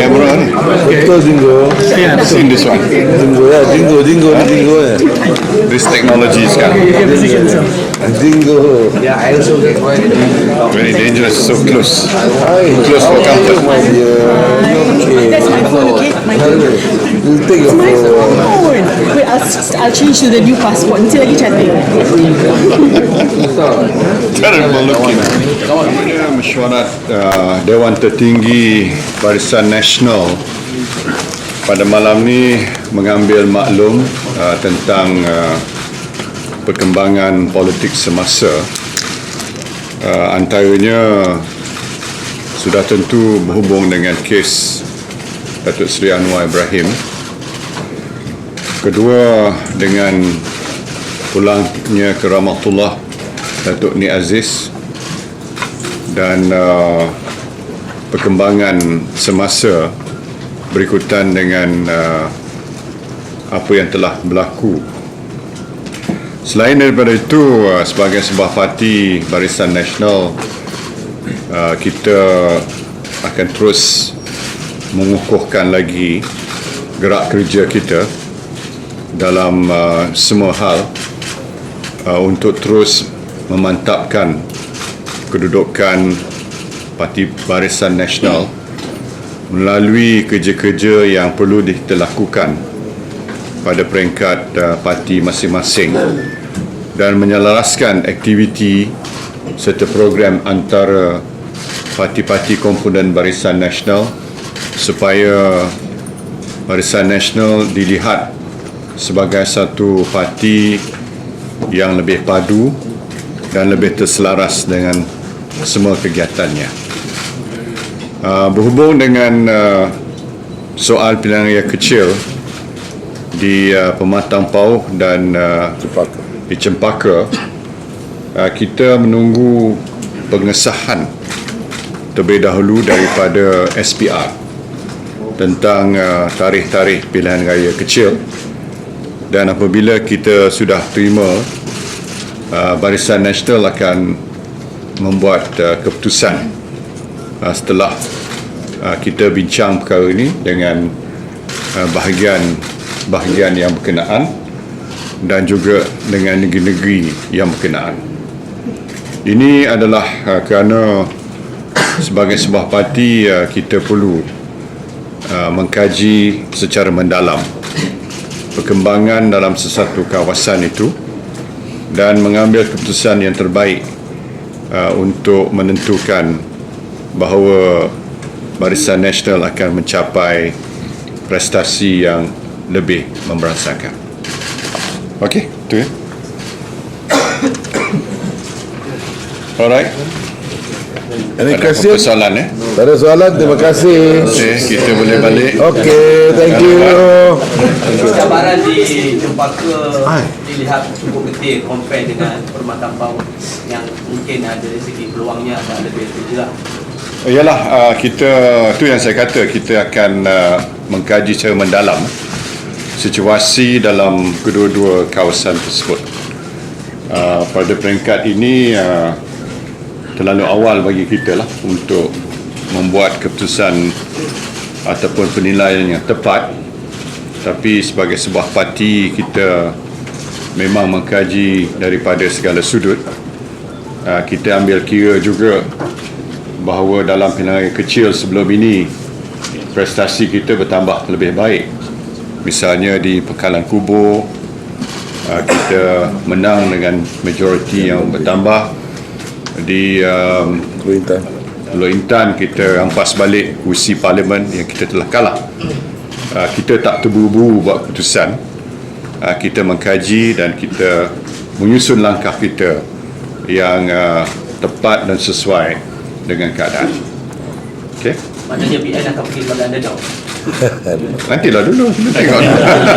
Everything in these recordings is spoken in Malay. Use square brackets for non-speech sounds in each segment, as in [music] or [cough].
camera on it. Okay. Dingo. Seen this one. Dingo, yeah, Dingo, Dingo. Dingo. Yeah. This technology is coming. Dingo. Yeah, I also get one. Very dangerous, so close. Hi. Close for comfort. My. Okay. That's my phone, okay? My phone. You take your phone. My phone. Wait, I'll, I'll change to the new passport. until Nanti lagi chatting. Looking. Kemudian mesyuarat uh, Dewan Tertinggi Barisan Nasional pada malam ni mengambil maklum uh, tentang uh, perkembangan politik semasa uh, antaranya sudah tentu berhubung dengan kes Datuk Seri Anwar Ibrahim kedua dengan pulangnya ke Rahmatullah Datuk Ni Aziz dan uh, perkembangan semasa berikutan dengan uh, apa yang telah berlaku. Selain daripada itu, uh, sebagai sebuah parti Barisan Nasional, uh, kita akan terus mengukuhkan lagi gerak kerja kita dalam uh, semua hal uh, untuk terus memantapkan kedudukan Parti Barisan Nasional melalui kerja-kerja yang perlu kita lakukan pada peringkat uh, parti masing-masing dan menyelaraskan aktiviti serta program antara parti-parti komponen Barisan Nasional supaya Barisan Nasional dilihat sebagai satu parti yang lebih padu dan lebih terselaras dengan semua kegiatannya. Uh, berhubung dengan uh, soal pilihan raya kecil di uh, Pematang Pauh dan uh, di Cempaka, uh, kita menunggu pengesahan terlebih dahulu daripada SPR tentang uh, tarikh-tarikh pilihan raya kecil dan apabila kita sudah terima uh, Barisan Nasional akan membuat uh, keputusan uh, setelah uh, kita bincang perkara ini dengan uh, bahagian bahagian yang berkenaan dan juga dengan negeri-negeri yang berkenaan. Ini adalah uh, kerana sebagai sebuah parti uh, kita perlu uh, mengkaji secara mendalam perkembangan dalam sesuatu kawasan itu dan mengambil keputusan yang terbaik uh, untuk menentukan bahawa Barisan Nasional akan mencapai prestasi yang lebih memberasakan. Okey, tu ya. [coughs] Alright. Apa question? persoalan eh? Tak ada soalan, terima kasih. Okey, kita boleh balik. Okay, thank you. Cabaran di Cempaka Hai. dilihat cukup kecil compare dengan Permatang Pauh yang mungkin ada dari segi peluangnya agak lebih terjelas. Yalah, uh, kita tu yang saya kata kita akan uh, mengkaji secara mendalam situasi dalam kedua-dua kawasan tersebut. Uh, pada peringkat ini uh, terlalu awal bagi kita lah untuk membuat keputusan ataupun penilaian yang tepat. Tapi sebagai sebuah parti kita memang mengkaji daripada segala sudut. Uh, kita ambil kira juga bahawa dalam raya kecil sebelum ini prestasi kita bertambah lebih baik. Misalnya di Pekalan Kubur uh, kita menang dengan majoriti yang bertambah di um, Kuintan. Pulau Intan kita rampas balik kursi parlimen yang kita telah kalah. Uh, kita tak terburu-buru buat keputusan. Uh, kita mengkaji dan kita menyusun langkah kita yang uh, tepat dan sesuai dengan keadaan Okey Maknanya PN akan pergi kepada underdog. [laughs] Nantilah dulu kita tengok.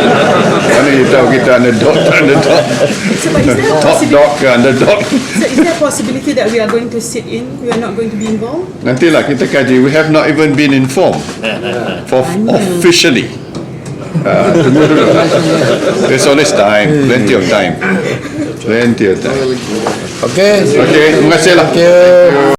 [laughs] Mana you tahu kita underdog tak underdog. So, Top dog ke underdog. So, is there a possibility that we are going to sit in? We are not going to be involved? Nantilah kita kaji. We have not even been informed for officially. Uh, tunggu dulu. There's always time. Plenty of time. Plenty of time. Okay. Okay, terima kasih lah. Thank you.